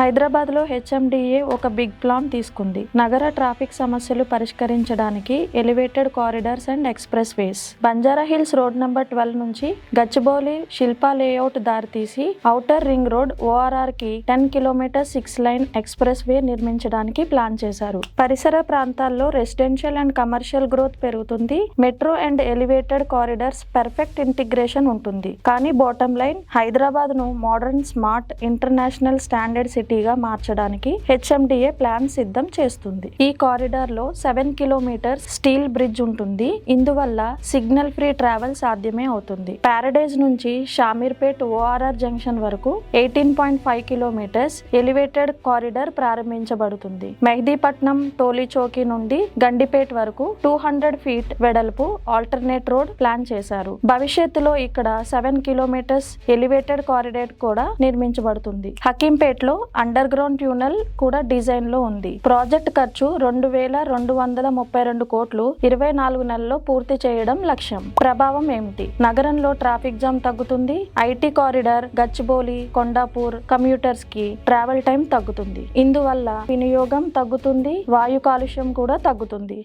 హైదరాబాద్లో హెచ్ఎండిఏ ఒక big plan తీసుకుంది. నగర ట్రాఫిక్ సమస్యలు పరిష్కరించడానికి elevated corridors and express ways Banjara Hills road number twelve నుంచి గచ్చిబౌలి శిల్పా లేఅవుట్ దారితీసి outer ring road ఓఆర్ఆర్కి ten kilometer six lane express way నిర్మించడానికి ప్లాన్ చేశారు. పరిసర ప్రాంతాల్లో రెసిడెన్షియల్ అండ్ కమర్షియల్ గ్రోత్ పెరుగుతుంది. Metro and elevated corridors perfect integration ఉంటుంది. కానీ bottom line హైదరాబాద్ను modern smart international standard city సిటీగా మార్చడానికి హెచ్ఎండిఏ ప్లాన్ సిద్ధం చేస్తుంది. ఈ కారిడార్లో సెవెన్ కిలోమీటర్స్ స్టీల్ బ్రిడ్జ్ ఉంటుంది. ఇందువల్ల సిగ్నల్ ఫ్రీ ట్రావెల్ సాధ్యమే అవుతుంది. ప్యారడైజ్ నుంచి షామీర్పేట్ ఓఆర్ఆర్ జంక్షన్ వరకు eighteen point five kilometers elevated corridor ప్రారంభించబడుతుంది. మెహదీపట్నం టోలీ చౌకీ నుండి గండిపేట్ వరకు టూ హండ్రెడ్ ఫీట్ వెడల్పు ఆల్టర్నేట్ రోడ్ ప్లాన్ చేశారు. భవిష్యత్తులో ఇక్కడ సెవెన్ కిలోమీటర్స్ ఎలివేటెడ్ కారిడార్ కూడా నిర్మించబడుతుంది. హకీంపేట్లో అండర్ గ్రౌండ్ ట్యూనల్ కూడా డిజైన్లో ఉంది. ప్రాజెక్ట్ ఖర్చు రెండు వేల రెండు వందల ముప్పై రెండు కోట్లు ఇరవై నాలుగు నెలల్లో పూర్తి చేయడం లక్ష్యం. ప్రభావం ఏమిటి? నగరంలో ట్రాఫిక్ జామ్ తగ్గుతుంది. ఐటీ కారిడార్ గచ్చిబౌలి కొండాపూర్ కమ్యూటర్స్కి ట్రావెల్ టైం తగ్గుతుంది. ఇందువల్ల వినియోగం తగ్గుతుంది. వాయు కాలుష్యం కూడా తగ్గుతుంది.